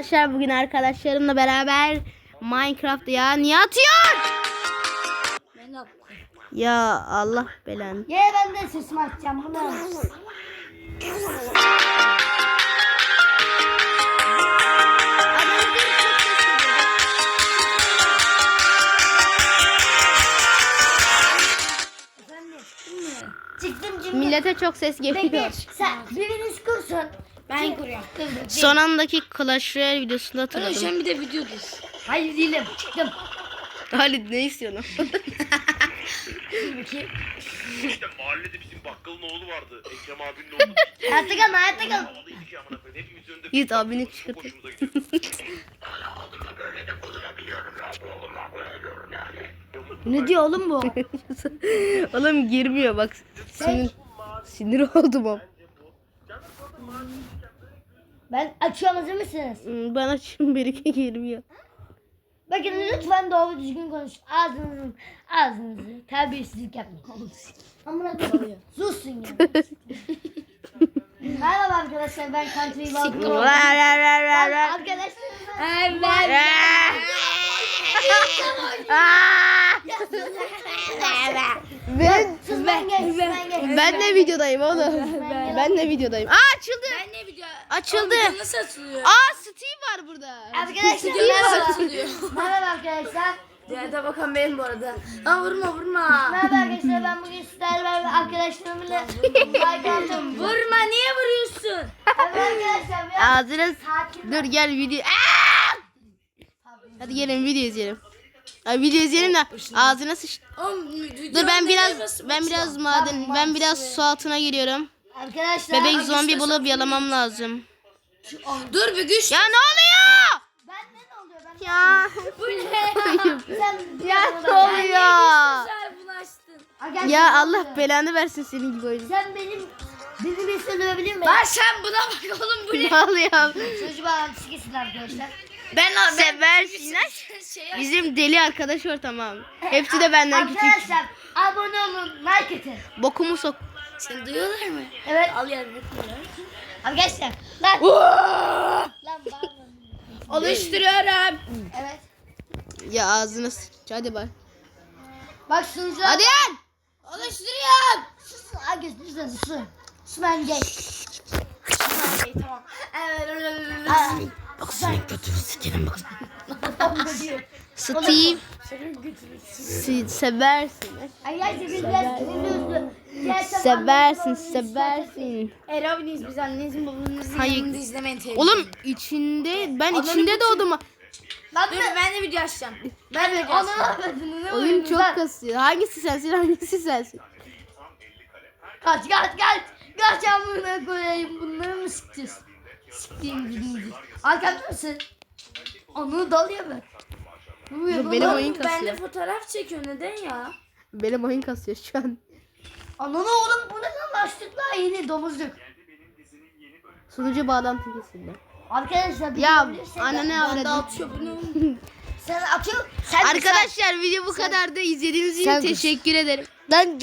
Arkadaşlar bugün arkadaşlarımla beraber Minecraft ya niye atıyor? Ya Allah belanı. Ye ben de sesimi açacağım bunu. Çıktım. Millete çok ses Bekle geliyor. sen biriniz kursun. Ben kuruyorum. Son andaki Clash Royale videosunda hatırladım. Sen bir de videodur. Hayır değilim. Çıktım. Halit ne istiyorsun? Bakayım. İşte mahallede bizim bakkalın oğlu vardı. Ekrem abinin oğlu. Hayatta kalma hayatta kal. Havalıydı ki amına koyayım. Hepimiz önünde Yiğit abini hoşumuza gidiyordu. Ne diyor oğlum bu? Oğlum girmiyor bak. Sinir, sinir oldum ama. Ben açıyorum hazır mısınız? Ben açayım bir girmiyor. Bakın lütfen doğru düzgün konuş. Ağzınızı, ağzınızı terbiyesizlik yapmayın. Amına koyayım. Susun ya. Merhaba arkadaşlar ben Country Walker. Arkadaşlar ben, ben geç, ben geç. ben de videodayım oğlum. Ben de videodayım. Aa açıldı. Ben ne video? Açıldı. Video nasıl atılıyor? Aa Steve var burada. Arkadaşlar merhaba. Merhaba arkadaşlar. Diğerde bakan benim bu arada. Lan vurma vurma. Merhaba arkadaşlar ben bugün sizlerle beraber arkadaşlarımla aldım. Vurma niye vuruyorsun? Sakin. dur gel video. Aa! Hadi gelin video izleyelim. Ay video izleyelim de ağzına sıç. Dur ben biraz ben biraz maden ben biraz su altına giriyorum. Arkadaşlar. Bebek zombi bulup yalamam lazım. Dur bir güç. Ya ne oluyor? Ben ne oluyor? Ben Ya. Bu ne? Sen Ya ne oluyor? Sen bunu açtın. Arkadaşlar, Ya Allah belanı versin senin gibi oyun. Sen benim beni bir söyleyebilir misin? Lan sen buna bak oğlum bu ne? Ne oluyor? Çocuğu bağlantısı kesin arkadaşlar. Ben ben Seversin şey Bizim deli arkadaş var tamam. Hepsi de benden küçük. Arkadaşlar abone olun like atın. Bokumu sok. Seni duyuyorlar mı? Evet Al yani. arkadaşlar. Lan. Lan bağırma. Oluşturuyorum. Evet. Ya ağzına sıç. Hadi bak. Bak sunucular. Hadi lan. Oluşturuyorum. Susun. Arkadaşlar lütfen susun. Su ben gay. tamam. Aa, Bak senin götünü sikerim bak. Steve. Si- seversin. Seversin, seversin. Erabiniz biz annenizin babanızın Hayır. yanında izlemeyin televizyon. Oğlum içinde ben içinde doğdum. Lan Dur ben de video açacağım. Ben de video açacağım. Oyun çok kasıyor. Hangisi sensin hangisi sensin? Kaç kaç kaç. Kaç amına koyayım bunları mı sikeceğiz? Siktiğim bilmiyorum. Arkamda mısın? Onu dalıyor ben. Benim oyun Ben de kasıyor. fotoğraf çekiyor neden ya? Benim oyun kasıyor şu an. Ananı oğlum bu ne lan başlıklar yeni domuzluk. Sunucu bağlantı kesildi. Arkadaşlar bir Ya anne ne Ben de avradı? atıyor bu ne oğlum? Sen atıyor. Sen Arkadaşlar video bu kadar da izlediğiniz için Sen- teşekkür ederim. Ben